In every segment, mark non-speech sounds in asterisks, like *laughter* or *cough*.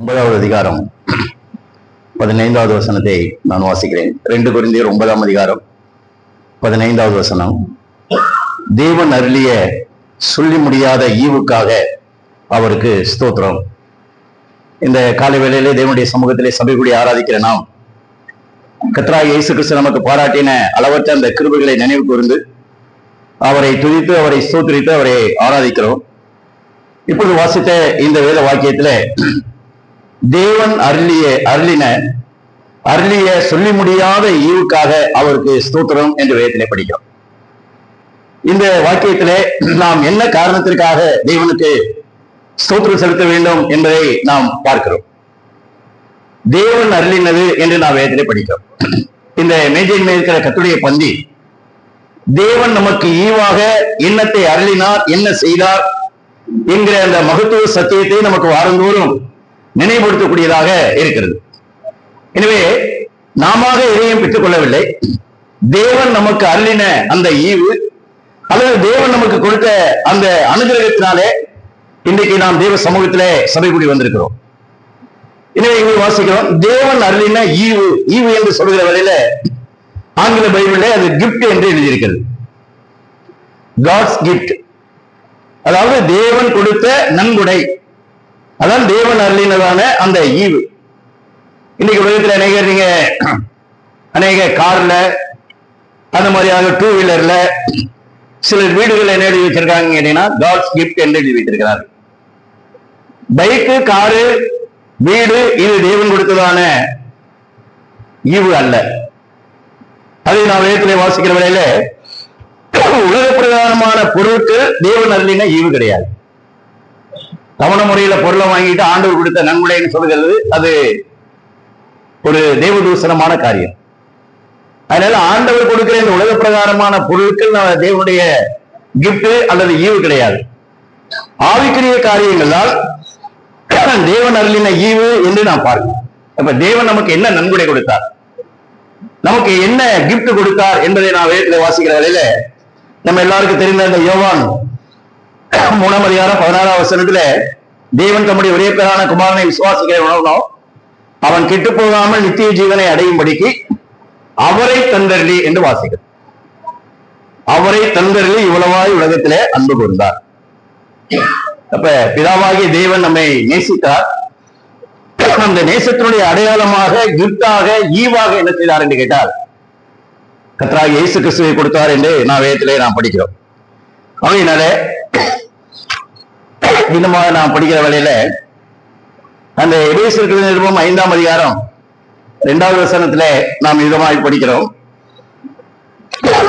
ஒன்பதாவது அதிகாரம் பதினைந்தாவது வசனத்தை நான் வாசிக்கிறேன். ரெண்டு குறிந்தியர் ஒன்பதாம் அதிகாரம் பதினைந்தாவது வசனம். தேவன் அருளிய சொல்லி முடியாத ஈவுக்காக அவருக்கு ஸ்தோத்திரம். இந்த காலை வேளையிலே தேவனுடைய சமூகத்திலே சபை கூடி ஆராதிக்கிற நாம் கத்ரா இயேசு கிறிஸ்து நமக்கு பாராட்டின அளவற்ற அந்த கிருபைகளை நினைவு கூர்ந்து அவரை துதித்து அவரை ஸ்தோத்திரித்து அவரை ஆராதிக்கிறோம். இப்பொழுது வாசித்த இந்த வேத வாக்கியத்திலே தேவன் அருளிய அருளின அருளிய சொல்லி முடியாத ஈவுக்காக அவருக்கு ஸ்தோத்திரம் என்று வேதத்திலே படிக்கிறோம். இந்த வாக்கியத்திலே நாம் என்ன காரணத்திற்காக தேவனுக்கு ஸ்தோத்திரம் செலுத்த வேண்டும் என்பதை நாம் பார்க்கிறோம். தேவன் அருளினது என்று நாம் வேதத்திலே படிக்கிறோம். இந்த மேஜையின் மேல் இருக்கிற கத்துடைய பந்தி தேவன் நமக்கு ஈவாக என்னத்தை அருளினார் என்ன செய்தார் என்கிற அந்த மகத்துவ சத்தியத்தை நமக்கு வாரந்தோறும் நினைவுபடுத்தக்கூடியதாக இருக்கிறது. எனவே நாம எதையும் பெற்றுக் கொள்ளவில்லை தேவன் நமக்கு அருளின அந்த ஈவு அல்லது தேவன் நமக்கு கொடுத்த அந்த அனுகிரகத்தினாலே இன்றைக்கு நாம் தேவ சமூகத்திலே சபை கூடி வந்திருக்கிறோம். எனவே இங்கே வாசிக்கிறோம் தேவன் அருளின ஈவு ஈவு என்று சொல்கிற வேளையில ஆங்கில பைபிளே அது கிஃப்ட் என்று எழுதியிருக்கிறது. காட்ஸ் கிஃப்ட் அதாவது தேவன் கொடுத்த நன்கொடை. அதான் தேவன் அருளினதான அந்த ஈவு. இன்னைக்கு உலகத்தில் அநேக நீங்க அநேக கார்ல அந்த மாதிரியாக டூ வீலர்ல சிலர் வீடுகள் என்ன எழுதி வச்சிருக்காங்க கேட்டீங்கன்னா காட்ஸ் கிஃப்ட் என்று எழுதி வைத்திருக்கிறார்கள் பைக்கு காரு வீடு இது தேவன் கொடுத்ததான ஈவு அல்ல. அதை நான் வேதத்திலே வாசிக்கிற வேளையில உலக பிரதானமான பொருட்கள் தேவன் அருளின ஈவு கிடையாது. தவண முறையில பொருளை வாங்கிட்டு ஆண்டவர் கொடுத்த நன்கொடைன்னு சொல்கிறது அது ஒரு தெய்வதூசனமான காரியம். அதனால ஆண்டவர் கொடுக்கிற இந்த உலக பிரகாரமான பொருட்கள் தேவனுடைய கிஃப்ட் அல்லது ஈவு கிடையாது. ஆவிக்குரிய காரியங்களால் தேவன் அருளின ஈவு என்று நாம் பார்க்கிறோம். அப்ப தேவன் நமக்கு என்ன நன்கொடை கொடுத்தார்? நமக்கு என்ன கிஃப்ட் கொடுத்தார் என்பதை நான் வேதத்தில் வாசிக்கிற வேலையில நம்ம எல்லாருக்கும் தெரிந்த அந்த யோவான் மூணாம் அதிகாரம் பதினாறாம் வசனத்துல தேவன் தம்முடைய ஒரே பேரான குமாரனை விசுவாசிக்கிற உணர்ந்தோம் அவன் கெட்டு போகாமல் நித்திய ஜீவனை அடையும்படிக்கு அவரை தந்தரலி என்று வாசிக்கிறது அவரை தந்தரலி இவ்வளவாய் உலகத்திலே அன்பு கூர்ந்தார். அப்ப பிதாவாகிய தேவன் நம்மை நேசித்தார். அந்த நேசத்தினுடைய அடையாளமாக கிஃப்டாக ஈவாக என்ன செய்தார் என்று கேட்டால் கத்ராக இயேசு கிறிஸ்துவை கொடுத்தார் என்று நான் வேதத்திலே நாம் படிக்கிறோம். அவையினாலே இன்னமாக நாம் படிக்கிற வேளையில அந்த எபேசியர்கள் நிருபம் ஐந்தாம் அதிகாரம் இரண்டாவது வசனத்திலே நாம் விதமாய் படிக்கிறோம்.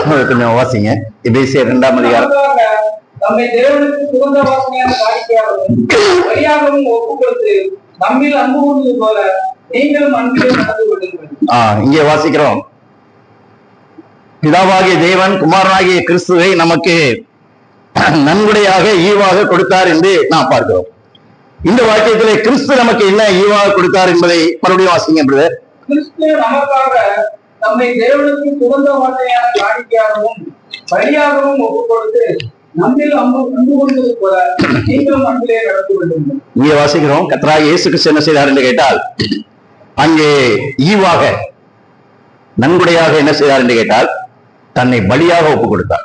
கொஞ்சம் வாசிங்க. எபேசியர் இரண்டாம் அதிகாரம். நமக்காக நம்மை தேவனுக்கு சுகந்த வாசனையான காணிக்கையாகவும் வழியாகவும் ஒப்புக் கொடுத்து நம்மில் அன்பு கூர்ந்தது போல நீங்களும் அன்பிலே நடந்து கொள்ளுங்கள். ஆ, இங்கே வாசிக்கிறோம். பிதாவாகிய தேவன் குமாரனாகிய கிறிஸ்துவை நமக்கு நன்கொடையாக ஈவாக கொடுத்தார் என்று நாம் பார்க்கிறோம். இந்த வாக்கியத்திலே கிறிஸ்து நமக்கு என்ன ஈவாக கொடுத்தார் என்பதை மறுபடியும் வாசிங்க பிரதர் கிறிஸ்து நமக்காக நம்மை தேவனுக்கு சுகந்த வாசனையான காணிக்கையாகவும் வழியாகவும் ஒப்புக் கொடுத்து இங்கே வாசிக்கிறோம் கத்ரா இயேசு கிறிஸ்து என்ன செய்தார்? என்று கேட்டால் அங்கே ஈவாக நன்கொடையாக என்ன செய்தார்? என்று கேட்டால் தன்னை பலியாக ஒப்புக் கொடுத்தார்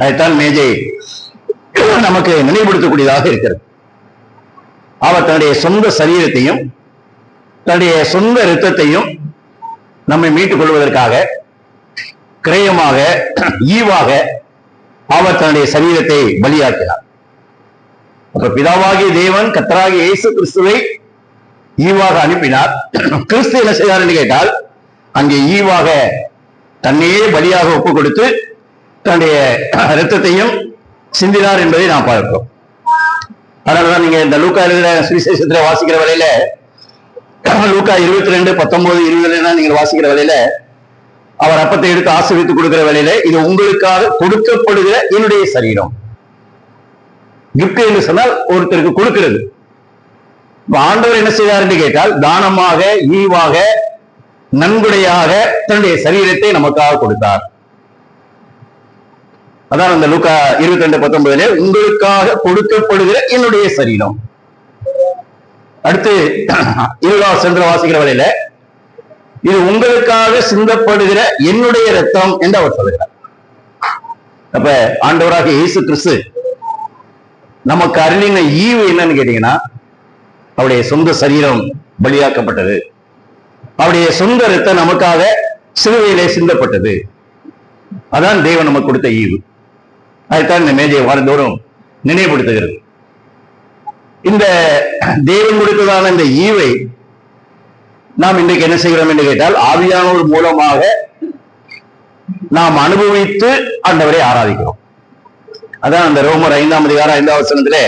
அதைத்தான் மேஜை நமக்கு நினைவுபடுத்தக்கூடியதாக இருக்கிறது. அவர் தன்னுடைய சொந்த சரீரத்தையும் தன்னுடைய சொந்த இரத்தத்தையும் நம்மை மீட்டுக் கொள்வதற்காக கிரயமாக ஈவாக அவர் தன்னுடைய சரீரத்தை பலியாக்கினார். அப்ப பிதாவாகிய தேவன் கத்தராகிய இயேசு கிறிஸ்துவை ஈவாக அனுப்பினார். கிறிஸ்து என்ன செய்தார் என்று கேட்டால் அங்கே ஈவாக தன்னையே பலியாக ஒப்பு கொடுத்து தன்னுடைய ரத்தத்தையும் சிந்தினார் என்பதை நாம் பார்க்கிறோம். அதனாலதான் நீங்க இந்த லூக்கா எழுதுற சுவிசேஷத்துல வாசிக்கிற வேலையில லூக்கா இருபத்தி ரெண்டு பத்தொன்பது இருபதுல நீங்க வாசிக்கிற வேலையில அவர் அப்பத்தை எடுத்து ஆசிரியத்து கொடுக்கிற வேலையில இது உங்களுக்காக கொடுக்கப்படுகிற என்னுடைய சரீரம். கிப்ட் என்று சொன்னால் ஒருத்தருக்கு கொடுக்கிறது. ஆண்டவர் என்ன செய்தார் என்று கேட்டால் தானமாக ஈவாக நன்கொடையாக தன்னுடைய சரீரத்தை நமக்காக கொடுத்தார். அதான் அந்த லூக்கா இருபத்தி ரெண்டு பத்தொன்பதுல உங்களுக்காக கொடுக்கப்படுகிற என்னுடைய சரீரம். அடுத்து இருபதாம் சென்ற வாசிக்கிற வரையில இது உங்களுக்காக சிந்தப்படுகிற என்னுடைய ரத்தம் என்று அவர் சொல்லுகிறார் அப்ப ஆண்டவராக இயேசு கிறிஸ்து நமக்கு அருளின ஈவு என்னன்னு கேட்டீங்கன்னா அவருடைய சொந்த சரீரம் பலியாக்கப்பட்டது. அவருடைய சொந்த ரத்தம் நமக்காக சிறுவையிலே சிந்தப்பட்டது. அதான் தேவன் நமக்கு கொடுத்த ஈவு. அதுதான் இந்த மேஜையை வாரந்தோறும் நினைவுபடுத்துகிறது. இந்த தேவன் கொடுத்ததான இந்த ஈவை நாம் இன்றைக்கு என்ன செய்கிறோம் என்று கேட்டால் ஆவியானவர் மூலமாக நாம் அனுபவித்து ஆண்டவரை ஆராதிக்கிறோம். அதான் அந்த ரோமர் ஐந்தாம் அதிகாரம் ஐந்தாம் வசனத்திலே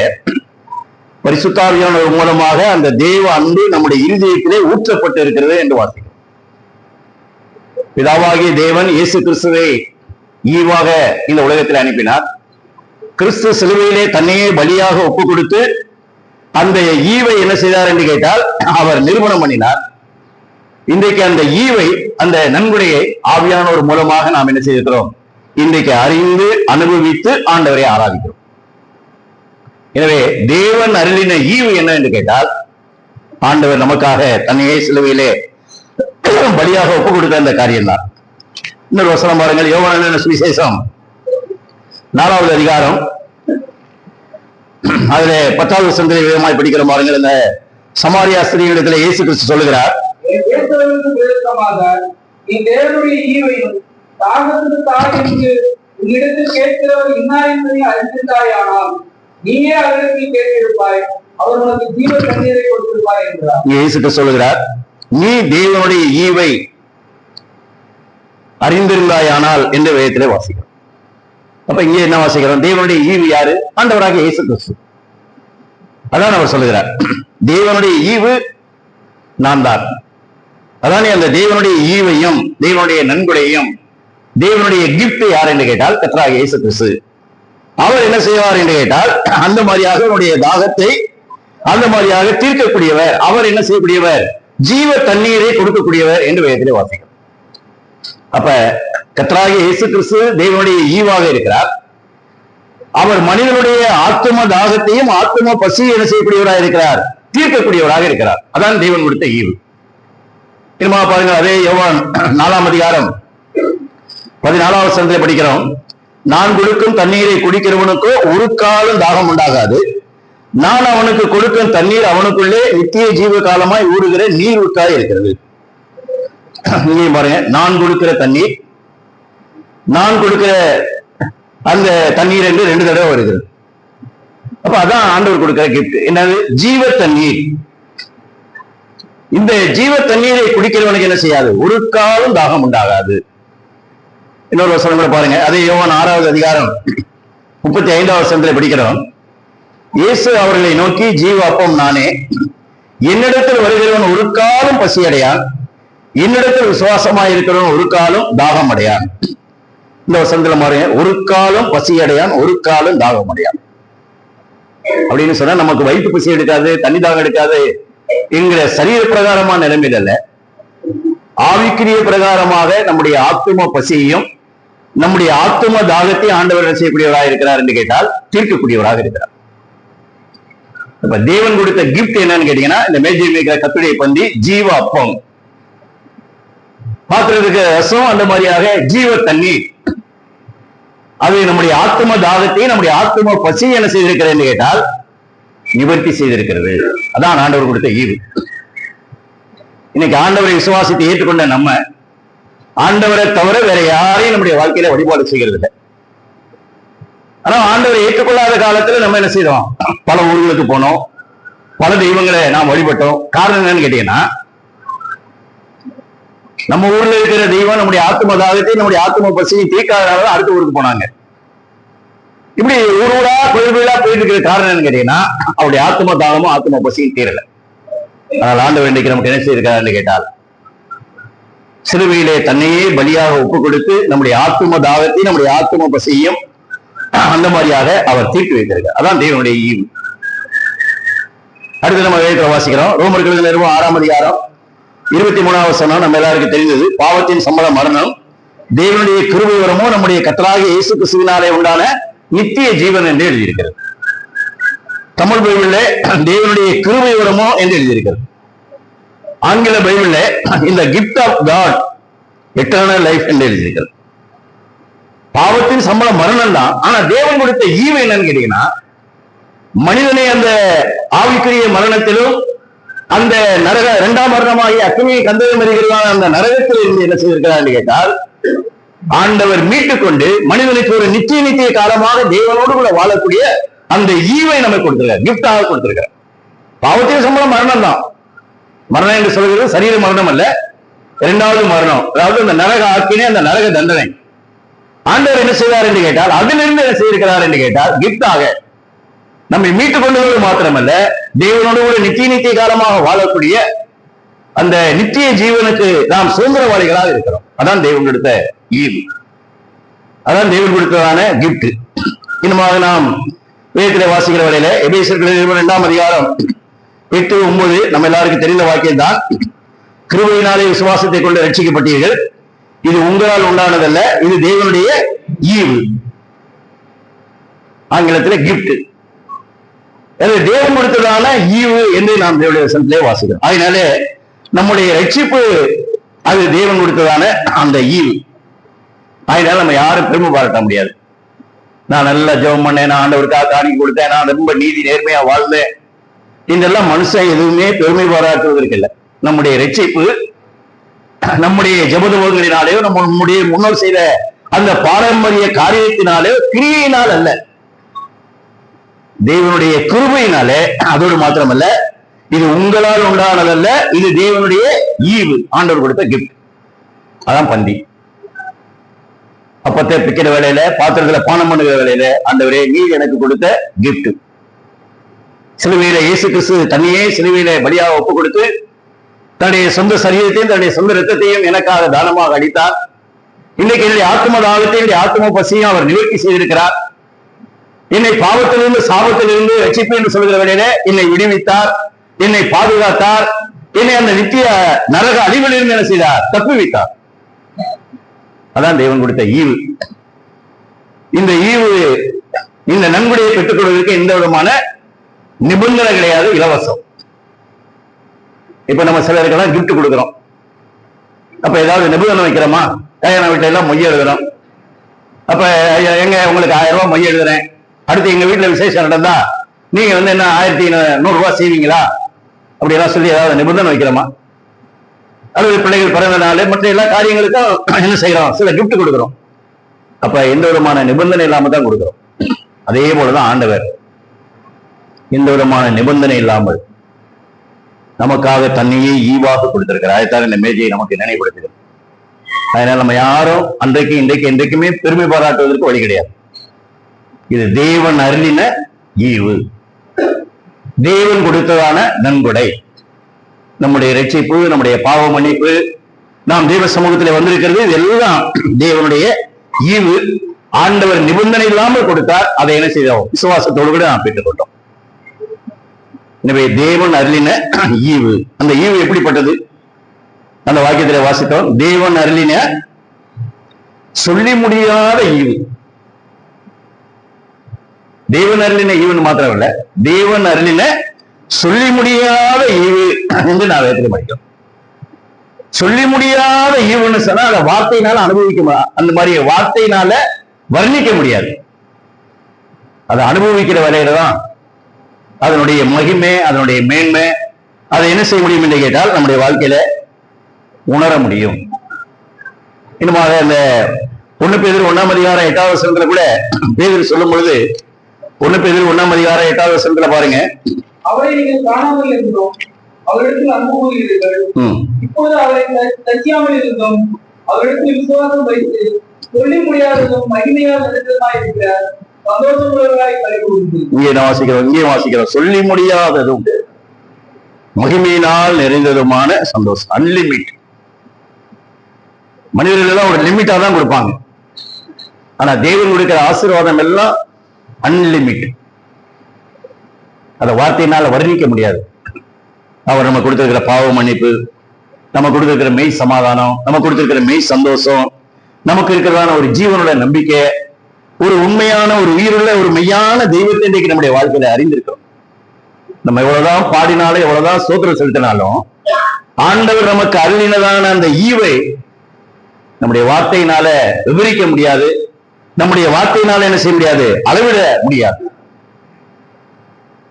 பரிசுத்தாவியானவர் மூலமாக அந்த தேவ அன்பு நம்முடைய இருதயத்திலே ஊற்றப்பட்டு இருக்கிறது என்று வாசிக்கிறோம். பிதாவாகிய தேவன் இயேசு கிறிஸ்துவை ஈவாக இந்த உலகத்தில் அனுப்பினார். கிறிஸ்து சிலுவையிலே தன்னையே பலியாக ஒப்பு கொடுத்து அந்த ஈவை என்ன செய்தார் என்று கேட்டால் அவர் நிறுவனம் பண்ணினார். இன்றைக்கு அந்த ஈவை அந்த நன்கொடையை ஆவியானோர் மூலமாக நாம் என்ன செய்திருக்கிறோம்? இன்றைக்கு அறிந்து அனுபவித்து ஆண்டவரை ஆராதிக்கிறோம். எனவே தேவன் அருளின ஈவு என்ன என்று கேட்டால் ஆண்டவர் நமக்காக தன்னையே சிலுவையிலே பலியாக ஒப்பு கொடுத்த அந்த காரியம்தான். இன்னொரு வசனம் பாருங்கள் யோவான சுவிசேஷம்? நாலாவது அதிகாரம். *clears throat* அதுல பத்தாவது வசனத்திலே விதமாய் படிக்கிற பாருங்கள். இந்த சமாரியா ஸ்திரீகளிடத்துல இயேசு கிறிஸ்து சொல்லுகிறார். சொல்லுகிறார் நீ தேவனுடைய ஈவை அறிந்திருந்தாயானால் என்ற வேதத்திலே வாசிக்கிறோம். அப்ப இங்கே என்ன வாசிக்கிறோம்? தேவனுடைய ஈவு யாரு? ஆண்டவராக இயேசு கிறிஸ்து அதான் அவர் சொல்லுகிறார். தேவனுடைய ஈவு நான் தான் அதானே அந்த தேவனுடைய ஈவையும் தேவனுடைய நன்கொடையும் தேவனுடைய கிஃப்ட் யார் என்று கேட்டால் கத்தராக இயேசு கிறிஸ்து அவர் என்ன செய்வார் என்று கேட்டால் அந்த மாதிரியாக அவருடைய தாகத்தை அந்த மாதிரியாக தீர்க்கக்கூடியவர் அவர் என்ன செய்யக்கூடியவர்? ஜீவ தண்ணீரை கொடுக்கக்கூடியவர் என்று வேதத்திலே வாசிக்கிறார் அப்ப கத்தராகிய இயேசு கிறிஸ்து தேவனுடைய ஈவாக இருக்கிறார். அவர் மனிதனுடைய ஆத்ம தாகத்தையும் ஆத்ம பசியை என்ன செய்யக்கூடியவராக இருக்கிறார்? தீர்க்கக்கூடியவராக இருக்கிறார். அதான் தேவன் கொடுத்த ஈவு. திரும்ப பாருங்க அதே யோவான் நாலாம் அதிகாரம் பதினாலாவது வசனத்திலே படிக்கிறோம். நான் கொடுக்கும் தண்ணீரை குடிக்கிறவனுக்கோ ஒரு காலம் தாகம் உண்டாகாது. நான் அவனுக்கு கொடுக்கும் தண்ணீர் அவனுக்குள்ளே நித்திய ஜீவ காலமாய் ஊறுகிற நீர் ஊற்றாய் இருக்கிறது. *coughs* நீங்க பாருங்க. நான் கொடுக்கிற தண்ணீர் நான் கொடுக்கிற அந்த தண்ணீர் என்று ரெண்டு தடவை வருகிறது அப்ப அதான் ஆண்டவர் கொடுக்கிற கிஃப்ட் என்னது? ஜீவ தண்ணீர். இந்த ஜீவ தண்ணீரை குடிக்கிறவனுக்கு என்ன செய்யாது? ஒரு காலம் தாகம் உண்டாகாது. இன்னொரு வசனம் கூட பாருங்க. அதே யோவான் ஆறாவது அதிகாரம் முப்பத்தி ஐந்தாவது வசனத்துல படிக்கிறோம். இயேசு அவர்களை நோக்கி ஜீவ அப்பம் நானே என்னிடத்தில் வருகிறவன் ஒரு காலம் பசியடையான் என்னிடத்தில் விசுவாசமா இருக்கிறவன் ஒரு காலம் தாகம் அடையான் இந்த வசந்தில பாருங்க ஒரு காலம் பசியடையான் ஒரு காலம் தாகம் அடையான் அப்படின்னு சொன்னா நமக்கு வயிற்று பசி எடுக்காது தண்ணி தாகம் எடுக்காது என்கிற சரீர பிரகாரமான நிலைமையில அல்ல ஆவிக்கிரிய பிரகாரமாக நம்முடைய ஆத்தும பசியையும் நம்முடைய ஆத்தும தாகத்தை ஆண்டவர் செய்யக்கூடியவராக இருக்கிறார் என்று கேட்டால் தீர்க்கக்கூடியவராக இருக்கிறார். இப்ப தேவன் கொடுத்த கிஃப்ட் என்னன்னு கேட்டீங்கன்னா இந்த மேஜை மேய்க்கிற கத்துடைய பந்தி ஜீவ அப்பம் பார்க்கறதுக்கு ரசம் அந்த மாதிரியாக ஜீவ தண்ணீர். அது நம்முடைய ஆத்ம தாகத்தை நம்முடைய ஆத்ம பசி என்ன செய்திருக்கிறது கேட்டால் நிவர்த்தி செய்திருக்கிறது. அதான் ஆண்டவர் கொடுத்த ஈவு. இன்னைக்கு ஆண்டவரை விசுவாசத்தை ஏற்றுக்கொண்ட நம்ம ஆண்டவரை தவிர வேற யாரையும் நம்முடைய வாழ்க்கையில வழிபாடு செய்கிறது இல்லை. ஆனா ஆண்டவரை ஏற்றுக்கொள்ளாத காலத்துல நம்ம என்ன செய்தோம்? பல ஊர்களுக்கு போனோம். பல தெய்வங்களை நாம் வழிபட்டோம். காரணம் என்னன்னு கேட்டீங்கன்னா நம்ம ஊர்ல இருக்கிற தெய்வம் நம்முடைய ஆத்ம தாகத்தை நம்முடைய ஆத்ம பசியை தீக்காதனால அடுத்த ஊருக்கு போனாங்க. இப்படி ஊர் ஊரா கோயில் கோயிலா போயிட்டு இருக்கிற காரணம் என்னன்னு கேட்டீங்கன்னா அவருடைய ஆத்ம தாகமும் ஆத்ம பசியும் தீரல. அதனால் ஆண்டு வேண்டிக்கு நமக்கு என்ன செய்திருக்காருன்னு கேட்டால் சிறுவையிலே தன்னையே பலியாக ஒப்பு கொடுத்து நம்முடைய ஆத்தும தாகத்தை நம்முடைய ஆத்தும பசியையும் அந்த மாதிரியாக அவர் தீர்த்து வைத்திருக்கார் அதான் தேவனுடைய ஈவு. அடுத்து நம்ம வேதத்தில் வாசிக்கிறோம். ரோமர்கள் நிறுவனம் ஆறாம் அதிகாரம் இருபத்தி மூணாவது சனம் நம்ம எல்லாருக்கும் தெரிந்தது. பாவத்தின் சம்பள மரணம். தேவனுடைய கிருபை வரமோ நம்முடைய கத்தராக இயேசு கிறிஸ்துவினாலே உண்டான நித்திய ஜீவன் என்று எழுதியிருக்கிறது. தமிழ் பைபிள்ல தேவனுடைய கிருபை வரமோ என்று எழுதியிருக்கிறது. ஆங்கில பைபிள்ல இந்த gift of God eternal life என்று எழுதியிருக்கிறது. பாவத்தின் சம்பளம் மரணம் தான். ஆனா தேவன் கொடுத்த ஈவு என்னன்னு கேட்டீங்கன்னா மனிதனை அந்த ஆவிக்குரிய மரணத்திலும் அந்த நரக இரண்டாம் மரணமாகி அக்னியை கந்தகம் வருகிறதான அந்த நரகத்தில் இருந்து என்ன செய்திருக்கிறார் கேட்டால் ஆண்டவர் மீட்டுக் கொண்டு மனிதனுக்கு ஒரு நித்திய நித்திய காலமாக தேவனோடு கூட வாழக்கூடிய அந்த ஈவை நமக்கு கொடுத்திருக்கார் கிஃப்டாக கொடுத்திருக்கார் பாவத்தின் சம்பளம் மரணம் தான் மரணம் என்று சொல்கிறது சரீர மரணம் அல்ல இரண்டாவது மரணம். அதாவது அந்த நரக ஆக்கினே அந்த நரக தண்டனை. ஆண்டவர் என்ன செய்தார் என்று கேட்டால் அதிலிருந்து என்ன செய்திருக்கிறார் என்று கேட்டால் கிஃப்டாக நம்மை மீட்டுக் கொண்டது மாத்திரமல்ல தேவனோடு கூட நித்திய நித்திய காலமாக வாழக்கூடிய அந்த நித்திய ஜீவனுக்கு நாம் சுதந்திரவாளிகளாக இருக்கிறோம். அதான் தேவன் கொடுத்த ஈவு. அதான் தேவன் கொடுத்ததான கிஃப்ட் இன்னுமாக நாம் வேதத்திலே வாசிக்கிற வரையில எபேசர்கள் இரண்டாம் அதிகாரம் எட்டு ஒன்பது நம்ம எல்லாருக்கும் தெரிந்த வாக்கியம் தான் கிருபையினாலே விசுவாசத்தை கொண்டு ரட்சிக்கப்பட்டீர்கள் இது உங்களால் உண்டானதல்ல இது தேவனுடைய ஈவு. ஆங்கிலத்தில் கிஃப்ட் எனவே தேவன் கொடுத்ததான ஈவு என்று நாம் தேவனுடைய வசனத்திலே வாசிக்கிறோம். அதனால நம்முடைய ரட்சிப்பு அது தேவன் கொடுத்ததான அந்த ஈவு. அதனால நம்ம யாரும் பெருமை பாராட்ட முடியாது. நான் நல்லா ஜெபம் பண்ணேன் நான் ஆண்டவருக்காக காணி கொடுத்தேன் நான் ரொம்ப நீதி நேர்மையா வாழ்ந்தேன். இதெல்லாம் மனுஷன் எதுவுமே பெருமை பாராட்டுவதற்கு இல்லை. நம்முடைய ரட்சிப்பு நம்முடைய ஜபதபோதங்களினாலேயோ நம்ம நம்முடைய முன்னோர் செய்த அந்த பாரம்பரிய காரியத்தினாலேயோ கிரியையினால் அல்ல. தேவனுடைய கிருபையினாலே அதோடு மாத்திரமல்ல இது உங்களால் உண்டானதல்ல இது தேவனுடைய ஈவு ஆண்டவர் கொடுத்த கிஃப்ட் அதான் பந்தி. அப்பத்தை பிக்கிற வேலையில பாத்திரத்துல பானம் பண்ணுகிற வேலையில ஆண்டவரே நீர் எனக்கு கொடுத்த கிஃப்ட் சிலுவையில இயேசு கிறிஸ்து தன்னையே சிலுவையில பலியாக ஒப்பு கொடுத்து தன்னுடைய சொந்த சரீரத்தையும் தன்னுடைய சொந்த ரத்தத்தையும் எனக்காக தானமாக அளித்தார் இன்னைக்கு என்னுடைய ஆத்ம தாகத்தை என்னுடைய ஆத்ம பசியும் அவர் நிவர்த்தி செய்திருக்கிறார். என்னை பாவத்திலிருந்து சாபத்திலிருந்து ரட்சிப்பு என்று சொல்கிற வேலையிலே என்னை விடுவித்தார் என்னை பாதுகாத்தார் என்னை அந்த நித்திய நரக அழிவிலிருந்து என்ன செய்தார்? தப்புவித்தார். அதான் தேவன் கொடுத்த ஈவு. இந்த ஈவு இந்த நன்கொடையை பெற்றுக் கொள்வதற்கு எந்த விதமான நிபந்தனை கிடையாது இலவசம். இப்ப நம்ம சிலருக்கெல்லாம் கிஃப்ட் கொடுக்குறோம். அப்ப ஏதாவது நிபந்தனை வைக்கிறோமா? கல்யாண வீட்டை எல்லாம் மொய் எழுதுறோம். அப்ப எங்க உங்களுக்கு ஆயிரம் ரூபாய் மொய் எழுதுறேன். அடுத்து எங்க வீட்டுல விசேஷம் நடந்தா நீங்க வந்து என்ன ஆயிரத்தி நூறு ரூபாய் செய்வீங்களா? அப்படி எல்லாம் சொல்லி ஏதாவது நிபந்தனை வைக்கிறோமா அல்லது பிள்ளைகள் பிறந்த நாள் மற்ற எல்லா காரியங்களுக்கும் *clears throat* என்ன செய்யறோம்? சில கிஃப்ட் கொடுக்குறோம். அப்ப எந்த விதமான நிபந்தனை இல்லாம தான் கொடுக்குறோம். அதே போலதான் ஆண்டவர். எந்த விதமான நிபந்தனை இல்லாமல் நமக்காக தன்னையே ஈவாக கொடுத்திருக்கிறார். அதைத்தான் இந்த மேஜையை நமக்கு நினைவுபடுத்துகிறது. அதனால நம்ம யாரும் அன்றைக்கு இன்றைக்கு என்றைக்குமே பெருமை பாராட்டுவதற்கு வழி கிடையாது. இது தேவன் அருளின ஈவு. தேவன் கொடுத்ததான நன்கொடை. நம்முடைய இரட்சிப்பு நம்முடைய பாவ மன்னிப்பு நாம் தேவ சமூகத்தில் வந்திருக்கிறது இதெல்லாம் தேவனுடைய ஈவு. ஆண்டவர் நிபந்தனை இல்லாமல் கொடுத்தார். அதை என்ன செய்தோம்? விசுவாசத்தோடு கூட நாம் பெற்றுக்கொண்டோம். எனவே தேவன் அருளின ஈவு. அந்த ஈவு எப்படிப்பட்டது? அந்த வாக்கியத்திலே வாசித்தோம். தேவன் அருளின சொல்லி முடியாத ஈவு. தேவன் அருளின ஈவன் மாத்திரமல்ல தேவன் அருளின சொல்லி முடியாத ஈவு என்று நான் வேதத்தில் படிக்கிறோம். சொல்லி முடியாத ஈவுன்னு சொன்னா அதை வார்த்தையினால அனுபவிக்க அந்த மாதிரி வார்த்தையினால வர்ணிக்க முடியாது. அதை அனுபவிக்கிற வரையில தான் அதனுடைய மகிமை அதனுடைய மேன்மை அதை என்ன செய்ய முடியும் என்று கேட்டால் நம்முடைய வாழ்க்கையில உணர முடியும். இன்னுமாக இந்த ஒண்ணு பேர் ஒன்னாம் அதிகாரம் எட்டாவது வசனத்துல கூட பேதர் சொல்லும் பொழுது ஒண்ணு பேதர் ஒண்ணாம் அதிகாரம் எட்டாவது வசனத்துல பாருங்க. அவரை நீங்கள் காணாமல் இருந்தோம். அவரிடத்தில் அன்பு கூறுகிறீர்கள் இப்போது அவரை தச்சியாமல் இருந்தோம். அவரிடத்தில் விசுவாசம் வைத்து சொல்லி முடியாததும் மகிமையாக நிறுத்தமாய் இருக்கிற சந்தோஷமுள்ளவர்களாய் கலைகூறுங்கள் இங்கே வாசிக்கிறோம் இங்கே வாசிக்கிறோம். சொல்லி முடியாததும் மகிமையினால் நிறைந்ததுமான சந்தோஷம். அன்லிமிட் மனிதர்கள் எல்லாம் ஒரு லிமிட்டா தான் கொடுப்பாங்க. ஆனா தேவன் கொடுக்கிற ஆசீர்வாதம் எல்லாம் அன்லிமிட் அந்த வார்த்தையினால வர்ணிக்க முடியாது. அவர் நம்ம கொடுத்திருக்கிற பாவ மன்னிப்பு நம்ம கொடுத்திருக்கிற மெய் சமாதானம் நம்ம கொடுத்திருக்கிற மெய் சந்தோஷம் நமக்கு இருக்கிறதான ஒரு ஜீவனோட நம்பிக்கை ஒரு உண்மையான ஒரு உயிருள்ள ஒரு மெய்யான தெய்வத்தை இன்றைக்கு நம்முடைய வாழ்க்கையில அறிந்திருக்கிறோம். நம்ம எவ்வளவுதான் பாடினாலும் எவ்வளவுதான் சோத்திரம் செலுத்தினாலும் ஆண்டவர் நமக்கு அருளினதான அந்த ஈவை நம்முடைய வார்த்தையினால விவரிக்க முடியாது. நம்முடைய வார்த்தையினால என்ன செய்ய முடியாது? அளவிட முடியாது.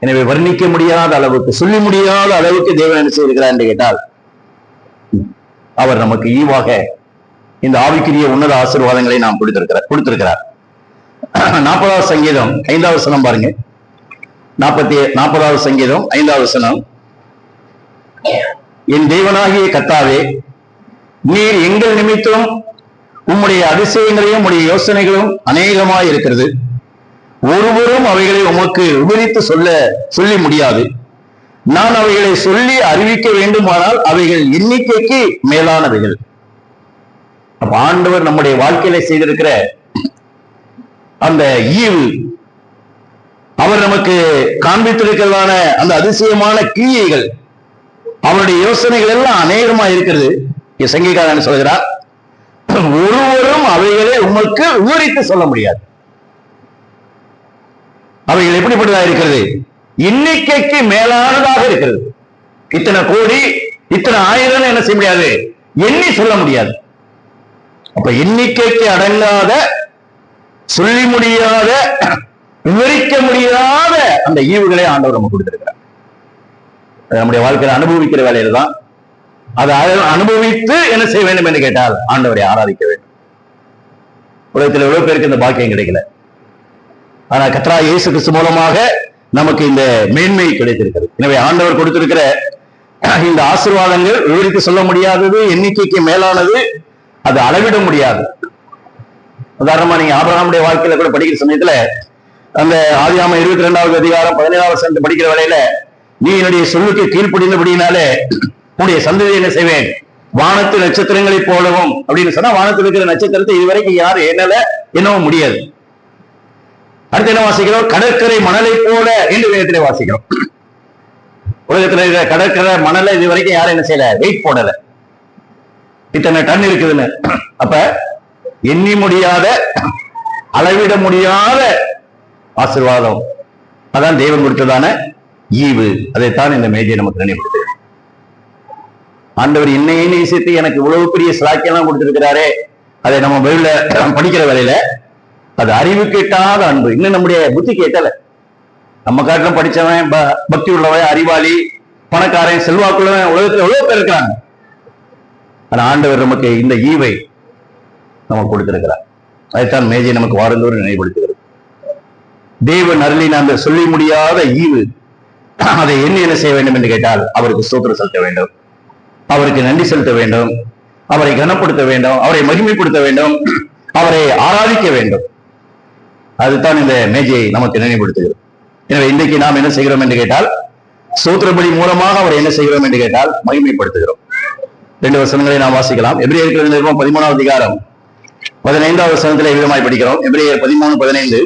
எனவே வர்ணிக்க முடியாத அளவுக்கு சொல்லி முடியாத அளவுக்கு தேவன் என்ன செய்திருக்கிறார் என்று கேட்டால் அவர் நமக்கு ஈவாக இந்த ஆவிக்குரிய உன்னத ஆசீர்வாதங்களை நாம் கொடுத்திருக்கிறார் கொடுத்திருக்கிறார். நாற்பதாவது சங்கீதம் ஐந்தாவது சனம் பாருங்க. நாற்பத்தி நாற்பதாவது சங்கீதம் ஐந்தாவது சனம் என் தேவனாகிய கத்தாவே நீர் எங்கள் நிமித்தம் உம்முடைய அதிசயங்களையும் உடைய யோசனைகளும் அநேகமாய் இருக்கிறது. ஒருவரும் அவைகளை உமக்கு விவரித்து சொல்ல சொல்லி முடியாது. நான் அவைகளை சொல்லி அறிவிக்க வேண்டுமானால் அவைகள் எண்ணிக்கைக்கு மேலானவைகள். அப்ப ஆண்டவர் நம்முடைய வாழ்க்கையில செய்திருக்கிற அந்த ஈவு அவர் நமக்கு காண்பித்திருக்கிறதான அந்த அதிசயமான கிரியைகள் அவருடைய யோசனைகள் எல்லாம் அநேகமா இருக்கிறது. சங்கீகாரன் சொல்கிறார் ஒருவரும் அவைகளை உமக்கு விவரித்து சொல்ல முடியாது. அவைகள் எப்படிப்பட்டதாக இருக்கிறது? எண்ணிக்கைக்கு மேலானதாக இருக்கிறது. இத்தனை கோடி இத்தனை ஆயிரம் என்ன செய்ய முடியாது? எண்ணி சொல்ல முடியாது. அப்ப எண்ணிக்கைக்கு அடங்காத சொல்லி முடியாத விவரிக்க முடியாத அந்த ஈவுகளை ஆண்டவர் நம்ம கொடுத்திருக்கிறார். நம்முடைய வாழ்க்கையில அனுபவிக்கிற வேலையில தான் அதை அனுபவித்து என்ன செய்ய வேண்டும் என்று கேட்டால் ஆண்டவரை ஆராதிக்க வேண்டும். உலகத்தில் எவ்வளவு பேருக்கு இந்த பாக்கியம் கிடைக்கல. ஆனா கத்ரா இயேசு கிறிஸ்து மூலமாக நமக்கு இந்த மேன்மை கிடைத்திருக்கிறது. எனவே ஆண்டவர் கொடுத்திருக்கிற இந்த ஆசீர்வாதங்கள் விவரித்து சொல்ல முடியாதது எண்ணிக்கைக்கு மேலானது அது அளவிட முடியாது. உதாரணமா நீங்க ஆபராமுடைய வாழ்க்கையில கூட படிக்கிற சமயத்துல அந்த ஆதியாம இருபத்தி ரெண்டாவது அதிகாரம் பதினேழாவது படிக்கிற வேலையில நீ என்னுடைய சொல்லுக்கு கீழ்ப்படிந்தபடினாலே உன்னுடைய சந்ததியை என்ன செய்வேன். வானத்து நட்சத்திரங்களைப் போலவும் அப்படின்னு சொன்னா வானத்தில் இருக்கிற நட்சத்திரத்தை இதுவரைக்கும் யாரு என்னல என்னவும் முடியாது. அடுத்து என்ன வாசிக்கிறோம்? கடற்கரை மணலை போல என்று வேதத்திலே வாசிக்கிறோம். உலகத்துல இருக்கிற கடற்கரை மணலை இது வரைக்கும் யாரும் என்ன செய்யல வெயிட் போடல. இத்தனை டன் இருக்குதுன்னு. அப்ப எண்ணி முடியாத அளவிட முடியாத ஆசிர்வாதம். அதான் தெய்வம் கொடுத்ததான ஈவு. அதைத்தான் இந்த மேஜை நமக்கு நினைவுபடுத்துகிறது ஆண்டவர் என்னையே நேசித்து எனக்கு இவ்வளவு பெரிய சிலாக்கியெல்லாம் கொடுத்திருக்கிறாரே. அதை நம்ம பைபிள்ல படிக்கிற வேலையில அது அறிவு கேட்டாத அன்பு. இன்னும் நம்முடைய புத்தி கேட்டல. நம்ம காட்டிலும் படிச்சவன் ப- பக்தி உள்ளவன் அறிவாளி பணக்காரன் செல்வாக்குள்ளவன் உலகத்துல எவ்வளவு பேர் இருக்கிறாங்க. ஆனா ஆண்டவர் நமக்கு இந்த ஈவை நமக்கு கொடுத்திருக்கிறார். அதைத்தான் மேஜை நமக்கு வாரந்தோறும் நினைவுபடுத்துகிறது. தேவன் அருளின் அந்த சொல்லி முடியாத ஈவு அதை என்ன என்ன செய்ய வேண்டும் என்று கேட்டால் அவருக்கு சூத்திரம் செலுத்த வேண்டும். அவருக்கு நன்றி செலுத்த வேண்டும். அவரை கனப்படுத்த வேண்டும். அவரை மகிமைப்படுத்த வேண்டும். அவரை ஆராதிக்க வேண்டும். அதுதான் இந்த மேஜையை நமக்கு நினைவுபடுத்துகிறது. எனவே இன்றைக்கு நாம் என்ன செய்கிறோம் என்று கேட்டால் சூத்திரப்படி மூலமாக அவரை என்ன செய்கிறோம் என்று கேட்டால் மகிமைப்படுத்துகிறோம். ரெண்டு வசனங்களை நாம் வாசிக்கலாம். எப்படி நிறுவனம் பதிமூணாவது அதிகாரம் பதினைந்தாவது வசனத்திலே விதமாய் படிக்கிறோம். எபிரேயர் பதிமூணு பதினைந்து.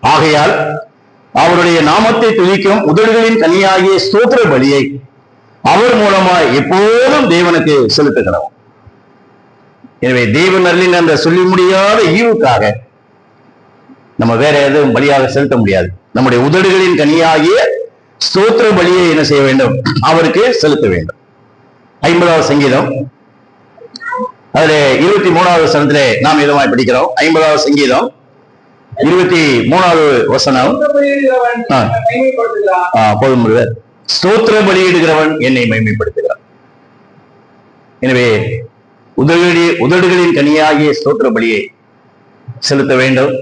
ஆகையால் அவருடைய நாமத்தை துதிக்கும் உதடுகளின் கனியாகிய ஸ்தோத்திர பலியை அவர் மூலமாய் எப்போதும் தேவனுக்கு செலுத்துகிறோம். எனவே தேவன் அருளின் அந்த சொல்லி முடியாத ஈவுக்காக நம்ம வேற எதுவும் பலியாக செலுத்த முடியாது. நம்முடைய உதடுகளின் கனியாகிய ஸ்தோத்திர பலியை என்ன செய்ய வேண்டும்? அவருக்கு செலுத்த வேண்டும். ஐம்பதாவது சங்கீதம். அதுல இருபத்தி மூணாவது வசனத்திலே நாம் இதமாய் படிக்கிறோம்? ஐம்பதாவது சங்கீதம். இருபத்தி மூணாவது வசனம். போதும் முருகர். ஸ்தோத்திர பலியிடுகிறவன் என்னை மைமைப்படுத்துகிறான் எனவே உதடுகளி உதடுகளின் கனியாகிய ஸ்தோத்திர பலியை செலுத்த வேண்டும்.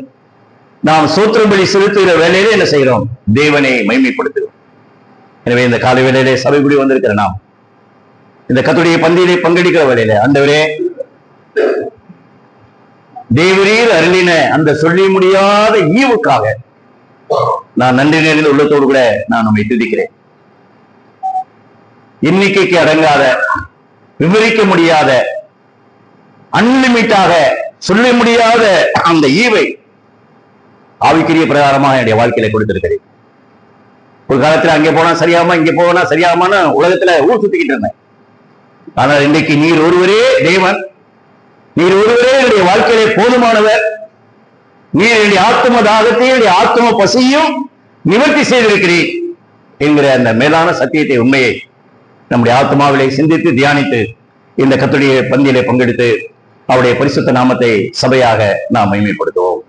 நாம் ஸ்தோத்திர பலி செலுத்துகிற வேலையிலே என்ன செய்கிறோம்? தேவனை மைமைப்படுத்துகிறோம் எனவே இந்த காலை வேலையிலே சபைக்குடி வந்திருக்கிற நாம் இந்த கத்துடைய பந்தியிலே பங்கெடுக்கிற வேலையில அந்தவரே தேவரீர் அருளின அந்த சொல்லி முடியாத ஈவுக்காக நான் நன்றி நேரில் உள்ளத்தோடு கூட நான் நம்மை துதிக்கிறேன். எண்ணிக்கைக்கு அடங்காத விவரிக்க முடியாத அன்லிமிட்டாக சொல்ல முடியாத அந்த ஈவை ஆவிக்குரிய பிரகாரமாக என்னுடைய வாழ்க்கையில கொடுத்திருக்கிறேன். ஒரு காலத்துல அங்கே போனா சரியாமா இங்க போனா சரியாமான்னு உலகத்துல ஊர் சுத்திக்கிட்டு இருந்தேன். ஆனால் இன்றைக்கு நீர் ஒருவரே தேவன். நீர் ஒருவரே என்னுடைய வாழ்க்கையிலே போதுமானவர். நீர் என்னுடைய ஆத்ம தாகத்தையும் என்னுடைய ஆத்ம பசியும் நிவர்த்தி செய்திருக்கிறீர் என்கிற அந்த மேலான சத்தியத்தை உண்மையை நம்முடைய ஆத்மாவிலே சிந்தித்து தியானித்து இந்த கத்துடைய பந்தியிலே பங்கெடுத்து அவருடைய பரிசுத்த நாமத்தை சபையாக நாம் மைமைப்படுத்துவோம்